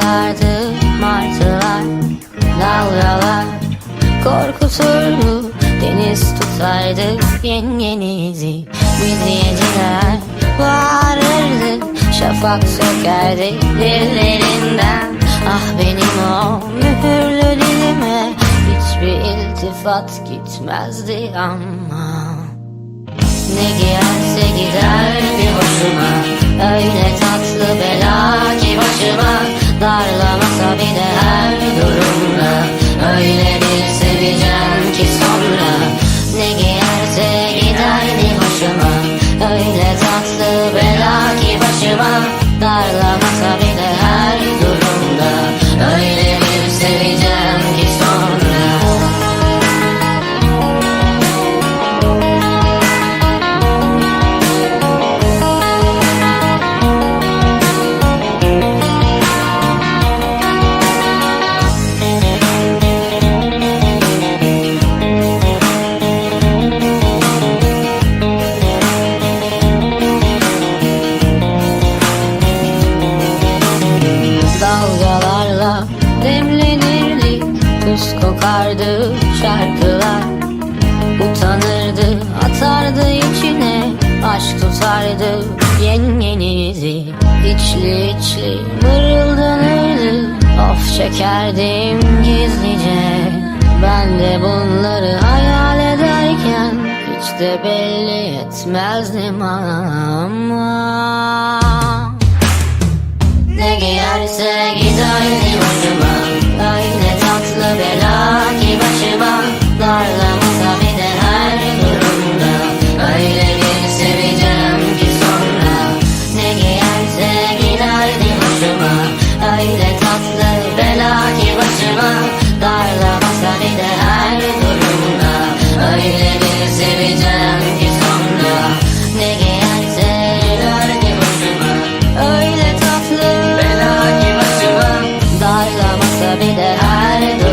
yaparlardı martılar Dalgalar. Korkuturdu Deniz tutardı yengenizi Midyeciler bağırırdı Şafak sökerdi dillerinden. Ah benim o mühürlü dilime Hiçbir iltifat gitmezdi ama. Ne giyerse giderdi hoşuma Öyle tatlı bela ki başıma Darlamasa bile her durumda Dalgalarla demlenirdi. Tuz kokardı şarkılar Utanırdı atardı içine Aşk tutardı yengenizi. İçli içli mırıldanırdı Of çekerdim gizlice. Ben de bunları hayal ederken Hiç de belli etmezdim ama Öyle tatlı bela ki başıma Darlamaz hani de her durumda. Öyle bir seveceğim ki sonra Ne gelse iner ki başıma. Öyle tatlı bela ki başıma Darlamaz hani de her durumda